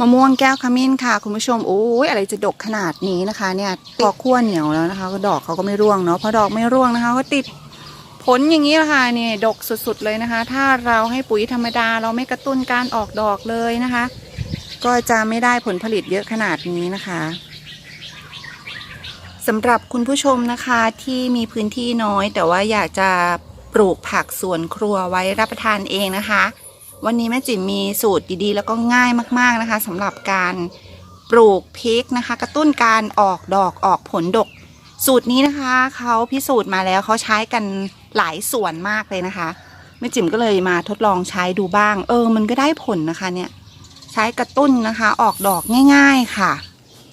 มะม่วงแก้วขมิ้นค่ะ คุณผู้ชมโอ้ยอะไรจะดกขนาดนี้นะคะเนี่ยพอขั้วเหนียวแล้วนะคะก็ดอกเขาก็ไม่ร่วงเนาะพอดอกไม่ร่วงนะคะ ก็ติดผลอย่างนี้ละค่ะเนี่ยดกสุดๆเลยนะคะ ถ้าเราให้ปุ๋ยธรรมดาเราไม่กระตุ้นการออกดอกเลยนะคะ ก็จะไม่ได้ผลผลิตเยอะขนาดนี้นะคะสำหรับคุณผู้ชมนะคะที่มีพื้นที่น้อย แต่ว่าอยากจะปลูกผักสวนครัวไว้รับประทานเองนะคะ วันนี้แม่จิ๋มมีสูตรดีๆ แล้วก็ง่ายมากๆนะคะสำหรับการปลูกพริกนะคะ กระตุ้นการออกดอกออกผลดก สูตรนี้นะคะเขาพิสูจน์มาแล้วเขาใช้กันหลายส่วนมากเลยนะคะแม่จิ๋มก็เลยมาทดลองใช้ดูบ้าง เออ มันก็ได้ผลนะคะเนี่ย ใช้กระตุ้นนะคะ ออกดอกง่าย ๆ ค่ะ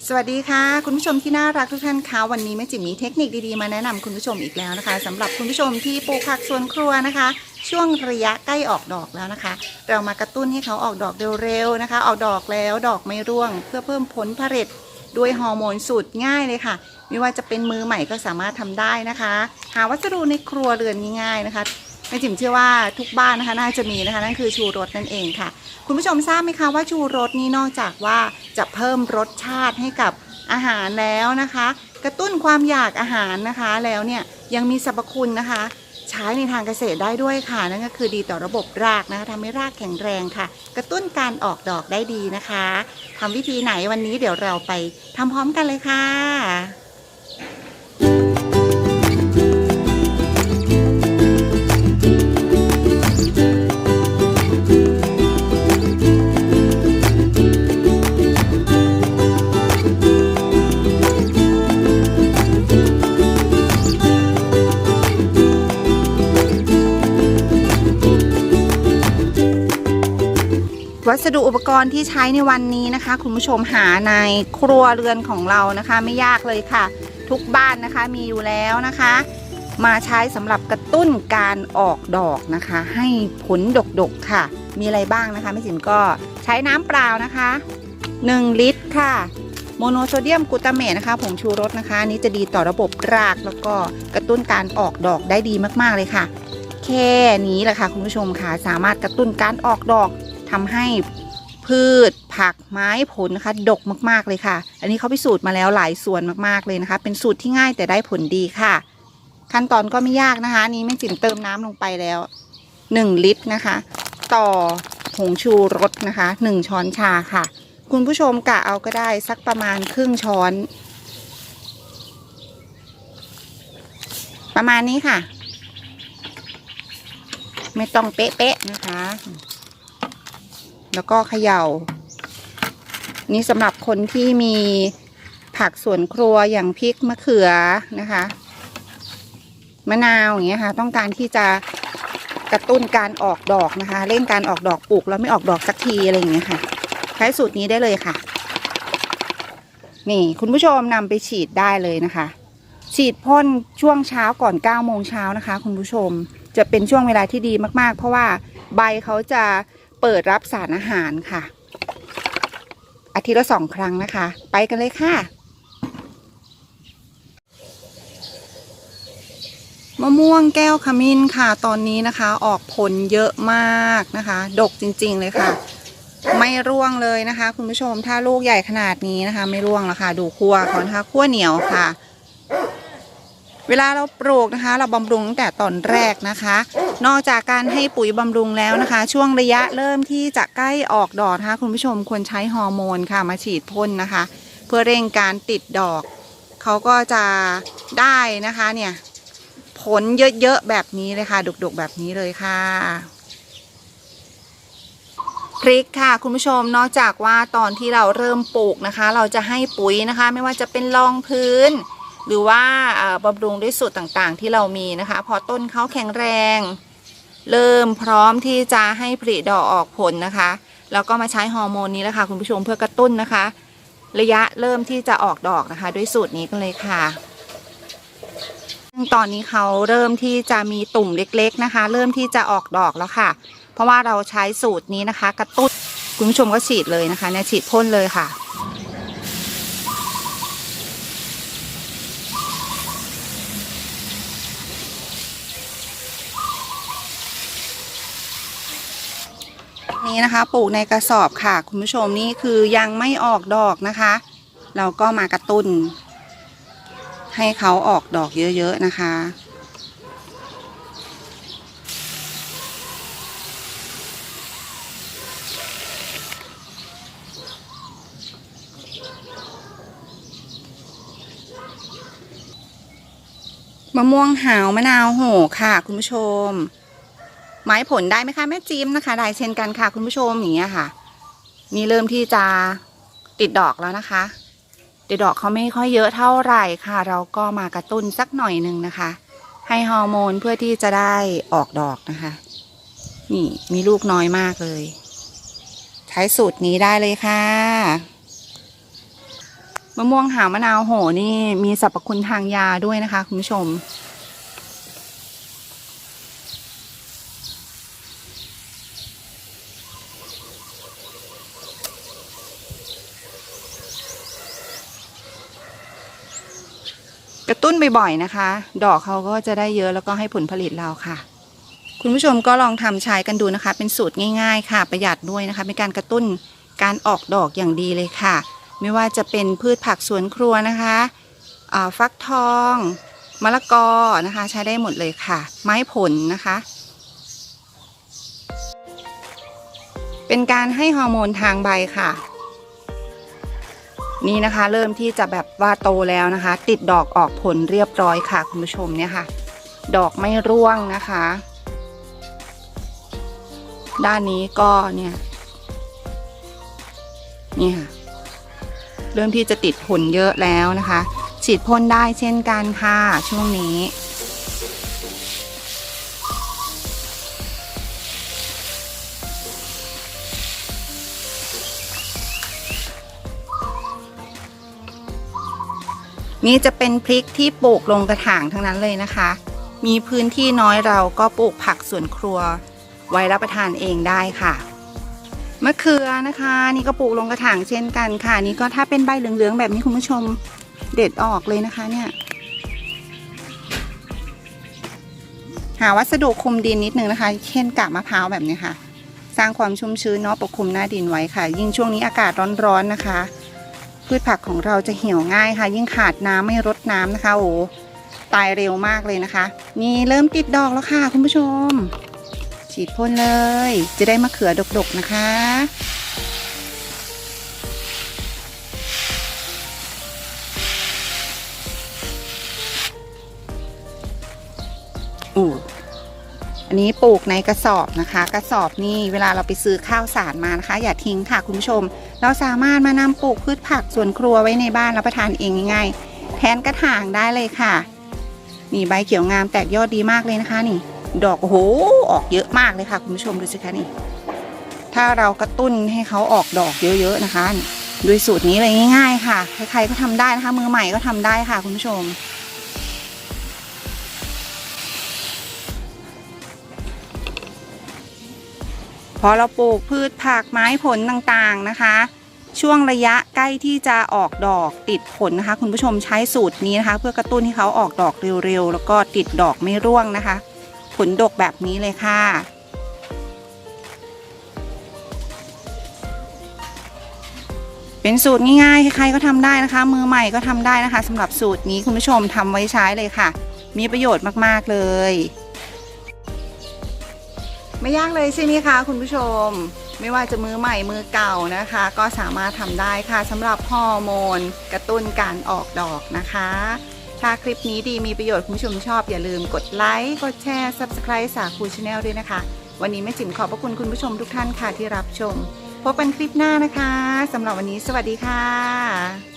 สวัสดีค่ะ คุณผู้ชมที่น่ารักทุกท่านคะวันนี้แม่จิ๋มมีเทคนิคดีๆมาแนะนำคุณผู้ชมอีกแล้วนะคะสำหรับคุณผู้ชมที่ปลูกผักสวนครัวนะคะ ช่วงระยะใกล้ออกดอกแล้วนะคะ เรามากระตุ้นให้เขาออกดอกเร็วๆนะคะ ออกดอกแล้วดอกไม่ร่วง เพื่อเพิ่มผลผลิตด้วยฮอร์โมนสูตรง่ายเลยค่ะ ไม่ว่าจะเป็นมือใหม่ก็สามารถทำได้นะคะ หาวัสดุในครัวเรือนง่ายๆนะคะ ม่จิ๋มเชื่อว่าทุกบ้านนะคะน่าจะมีนะคะนั่นคือชูรสนั่นเองค่ะ คุณผู้ชมทราบไหมคะว่าชูรสนี่นอกจากว่าจะเพิ่มรสชาติให้กับอาหารแล้วนะคะ กระตุ้นความอยากอาหารนะคะแล้วเนี่ยยังมีสรรพคุณนะคะ ใช้ในทางเกษตรได้ด้วยค่ะ นั่นก็คือดีต่อระบบรากนะคะทำให้รากแข็งแรงค่ะ กระตุ้นการออกดอกได้ดีนะคะทำวิธีไหนวันนี้เดี๋ยวเราไปทำพร้อมกันเลยค่ะ วัสดุอุปกรณ์ที่ใช้ในวันนี้นะคะ คุณผู้ชมหาในครัวเรือนของเรานะคะ ไม่ยากเลยค่ะ ทุกบ้านนะคะมีอยู่แล้วนะคะ มาใช้สำหรับกระตุ้นการออกดอกนะคะ ให้ผลดกๆค่ะ มีอะไรบ้างนะคะแม่จิ๋มก็ใช้น้ำเปล่านะคะ 1 ลิตรค่ะโมโนโซเดียมกูตาเมตนะคะผงชูรสนะคะนี้จะดีต่อระบบรากแล้วก็กระตุ้นการออกดอกได้ดีมากๆเลยค่ะ แค่นี้แหละค่ะคุณผู้ชมค่ะ สามารถกระตุ้นการออกดอก ทำให้พืชผักไม้ผลนะคะ ดกมากๆเลยค่ะ อันนี้เขาพิสูจน์มาแล้วหลายส่วนมากๆเลยนะคะ เป็นสูตรที่ง่ายแต่ได้ผลดีค่ะ ขั้นตอนก็ไม่ยากนะคะ นี้แม่จิ๋มเติมน้ำลงไปแล้ว 1 ลิตรนะคะ ต่อผงชูรสนะคะ 1 ช้อนชาค่ะ คุณผู้ชมกะเอาก็ได้สักประมาณครึ่งช้อน ประมาณนี้ค่ะ ไม่ต้องเป๊ะๆนะคะ แล้วก็เขย่า นี่สำหรับคนที่มีผักสวนครัวอย่างพริกมะเขือนะคะ มะนาวอย่างเงี้ยค่ะ ต้องการที่จะกระตุ้นการออกดอกนะคะ เร่งการออกดอกปลูกแล้วไม่ออกดอกสักทีอะไรอย่างเงี้ยค่ะ ใช้สูตรนี้ได้เลยค่ะ นี่คุณผู้ชมนำไปฉีดได้เลยนะคะ ฉีดพ่นช่วงเช้าก่อน9โมงเช้านะคะ คุณผู้ชมจะเป็นช่วงเวลาที่ดีมากๆ เพราะว่าใบเขาจะ เปิดรับสารอาหารค่ะ อาทิตย์ละสองครั้งนะคะ ไปกันเลยค่ะ มะม่วงแก้วขมิ้นค่ะ ตอนนี้นะคะ ออกผลเยอะมากนะคะ ดกจริง ๆ เลยค่ะ ไม่ร่วงเลยนะคะ คุณผู้ชมถ้าลูกใหญ่ขนาดนี้นะคะ ไม่ร่วงแล้วค่ะ ดูคั่วก่อนนะคะคั่วเหนียวค่ะ เวลาเราปลูกนะคะ เราบำรุงตั้งแต่ตอนแรกนะคะ นอกจากการให้ปุ๋ยบำรุงแล้วนะคะ ช่วงระยะเริ่มที่จะใกล้ออกดอกนะคะคุณผู้ชมควรใช้ฮอร์โมนค่ะมาฉีดพ่นนะคะ เพื่อเร่งการติดดอก เขาก็จะได้นะคะเนี่ยผลเยอะๆแบบนี้เลยค่ะดกๆแบบนี้เลยค่ะพริกค่ะคุณผู้ชมนอกจากว่าตอนที่เราเริ่มปลูกนะคะ เราจะให้ปุ๋ยนะคะ ไม่ว่าจะเป็นรองพื้น หรือว่าบำรุงด้วยสูตรต่างๆ ที่เรามีนะคะ พอต้นเขาแข็งแรง เริ่มพร้อมที่จะให้ผลิดอกออกผลนะคะ แล้วก็มาใช้ฮอร์โมนนี้แหละค่ะคุณผู้ชมเพื่อกระตุ้นนะคะ ระยะเริ่มที่จะออกดอกนะคะ ด้วยสูตรนี้กันเลยค่ะซึ่งตอนนี้เขาเริ่มที่จะมีตุ่มเล็กๆนะคะ เริ่มที่จะออกดอกแล้วค่ะ เพราะว่าเราใช้สูตรนี้นะคะ กระตุ้นคุณผู้ชมก็ฉีดเลยนะคะเนี่ยฉีดพ่นเลยค่ะ นี้นะคะ ปลูกในกระสอบค่ะ คุณผู้ชมนี่คือยังไม่ออกดอกนะคะ เราก็มากระตุ้น ให้เขาออกดอกเยอะๆนะคะมะม่วงหาวมะนาวโหค่ะ คุณผู้ชม ไม้ผลได้ไหมคะแม่จิมนะคะ ได้เช่นกันค่ะคุณผู้ชมอย่างเงี้ยค่ะ นี่เริ่มที่จะติดดอกแล้วนะคะ ติดดอกเขาไม่ค่อยเยอะเท่าไหร่ค่ะ เราก็มากระตุ้นสักหน่อยหนึ่งนะคะ ให้ฮอร์โมนเพื่อที่จะได้ออกดอกนะคะ นี่มีลูกน้อยมากเลย ใช้สูตรนี้ได้เลยค่ะมะม่วงหาวมะนาวโหนี่มีสรรพคุณทางยาด้วยนะคะ คุณผู้ชม กระตุ้นบ่อยๆนะคะ ดอกเขาก็จะได้เยอะแล้วก็ให้ผลผลิตเราค่ะ คุณผู้ชมก็ลองทำใช้กันดูนะคะ เป็นสูตรง่ายๆ ค่ะ ประหยัดด้วยนะคะเป็นการกระตุ้นการออกดอกอย่างดีเลยค่ะ ไม่ว่าจะเป็นพืชผักสวนครัวนะคะอ่าฟักทองมะละกอนะคะ ใช้ได้หมดเลยค่ะ ไม้ผลนะคะ เป็นการให้ฮอร์โมนทางใบค่ะ นี่นะคะ เริ่มที่จะแบบว่าโตแล้วนะคะ ติดดอกออกผลเรียบร้อยค่ะ คุณผู้ชมเนี่ยค่ะ ดอกไม่ร่วงนะคะ ด้านนี้ก็เนี่ยนี่ค่ะเริ่มที่จะติดผลเยอะแล้วนะคะ ฉีดพ่นได้เช่นกันค่ะช่วงนี้ นี่จะเป็นพริกที่ปลูกลงกระถางทั้งนั้นเลยนะคะ มีพื้นที่น้อยเราก็ปลูกผักสวนครัว ไว้รับประทานเองได้ค่ะมะเขือนะคะ นี่ก็ปลูกลงกระถางเช่นกันค่ะ นี่ก็ถ้าเป็นใบเหลืองๆแบบนี้คุณผู้ชมเด็ดออกเลยนะคะเนี่ย หาวัสดุคลุมดินนิดนึงนะคะ เช่นกาบมะพร้าวแบบนี้ค่ะ สร้างความชุ่มชื้นเนาะปกคลุมหน้าดินไว้ค่ะ ยิ่งช่วงนี้อากาศร้อนๆนะคะ พืชผักของเราจะเหี่ยวง่ายค่ะ ยิ่งขาดน้ำไม่รดน้ำนะคะ โอ้ตายเร็วมากเลยนะคะ นี่เริ่มติดดอกแล้วค่ะ คุณผู้ชม ฉีดพ่นเลย จะได้มะเขือดกๆนะคะ อู้ อันนี้ปลูกในกระสอบนะคะ กระสอบนี่เวลาเราไปซื้อข้าวสารมานะคะ อย่าทิ้งค่ะคุณผู้ชม เราสามารถมานำปลูกพืชผักสวนครัวไว้ในบ้านรับประทานเองง่ายๆแทนกระถางได้เลยค่ะนี่ใบเขียวงามแตกยอดดีมากเลยนะคะนี่ ดอกโอ้โหออกเยอะมากเลยค่ะ คุณผู้ชมดูสิคะนี่ ถ้าเรากระตุ้นให้เขาออกดอกเยอะๆนะคะด้วยสูตรนี้เลยง่าย ๆ ค่ะ ใครๆก็ทำได้นะคะมือใหม่ก็ทำได้ค่ะ คุณผู้ชม อเราปลูกพืชผักไม้ผลต่างๆนะคะ ช่วงระยะใกล้ที่จะออกดอกติดผลนะคะ คุณผู้ชมใช้สูตรนี้นะคะ เพื่อกระตุ้นให้เขาออกดอกเร็วๆแล้วก็ติดดอกไม่ร่วงนะคะ ผลดกแบบนี้เลยค่ะเป็นสูตรง่ายๆ ใครๆก็ทำได้นะคะ มือใหม่ก็ทำได้นะคะสำหรับสูตรนี้คุณผู้ชมทำไว้ใช้เลยค่ะ มีประโยชน์มากๆเลย ไม่ยากเลยใช่ไหมคะคุณผู้ชม ไม่ว่าจะมือใหม่มือเก่านะคะ ก็สามารถทำได้ค่ะสำหรับฮอร์โมน กระตุ้นการออกดอกนะคะ ถ้าคลิปนี้ดีมีประโยชน์คุณผู้ชมชอบ อย่าลืมกดไลค์กดแชร์ Subscribe สาคูชาแนลด้วยนะคะ วันนี้แม่จิ๋มขอบพระคุณคุณผู้ชมทุกท่านค่ะที่รับชม พบกันคลิปหน้านะคะสำหรับวันนี้สวัสดีค่ะ